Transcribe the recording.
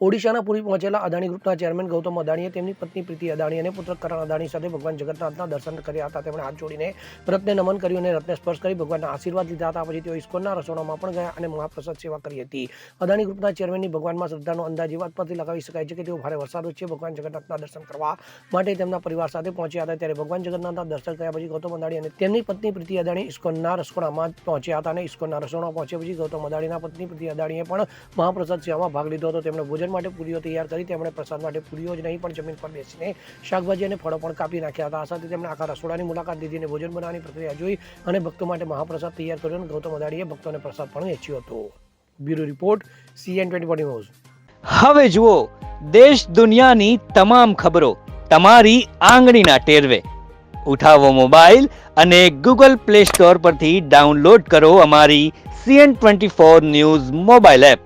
ઓડિશાના પૂરી પહોંચેલા અદાણી ગ્રુપના ચેરમેન ગૌતમ અદાણીએ તેમની પત્ની પ્રીતિ અદાણી અને પુત્ર કરણ અદાણી સાથે ભગવાન જગન્નાથના દર્શન કર્યા હતા. તેમણે હાથ જોડીને રથને નમન કર્યું અને રથને સ્પર્શ કરી ભગવાનના આશીર્વાદ લીધા હતા. પછી તેઓ ઇસ્કોનના રસોડામાં પણ ગયા અને મહાપ્રસાદ સેવા કરી હતી. અદાણી ગ્રુપના ચેરમેનની ભગવાનમાં શ્રદ્ધાનો અંદાજ એવા પરથી લગાવી શકાય છે કે તેઓ ભારે વરસાદ વચ્ચે ભગવાન જગન્નાથના દર્શન કરવા માટે તેમના પરિવાર સાથે પહોંચ્યા હતા. ત્યારે ભગવાન જગન્નાથના દર્શન કર્યા પછી ગૌતમ અદાણી અને તેમની પત્ની પ્રીતિ અદાણી ઇસ્કોનના રસોડામાં પહોંચ્યા હતા અને ઇસ્કોનના રસોડામાં પહોંચ્યા પછી ગૌતમ અદાણીના પત્ની પ્રીતિ અદાણીએ પણ મહાપ્રસાદ સેવામાં ભાગ લીધો હતો. તેમણે ભોજન માટે પૂરીઓ તૈયાર કરી તેમણે પ્રસાદ માટે પૂરીઓ જ નહીં, પણ જમીન પર બેસીને શાકભાજી અને ફળો પણ કાપી નાખ્યા હતા. આ સાથે તેમણે આખા રસોડાની મુલાકાત લીધી અને ભોજન બનાવવાની પ્રક્રિયા જોઈ અને ભક્તો માટે મહાપ્રસાદ તૈયાર કર્યો અને ગૌતમ અદાણીએ ભક્તોને પ્રસાદ પણ વેચ્યો હતો. Bureau report CN twenty news. હવે જુઓ, દેશ દુનિયાની તમામ ખબરો તમારી આંગળીના ટેરવે. ઉઠાવો મોબાઈલ અને ગૂગલ પ્લે સ્ટોર પરથી ડાઉનલોડ કરો અમારી CN twenty four news mobile app.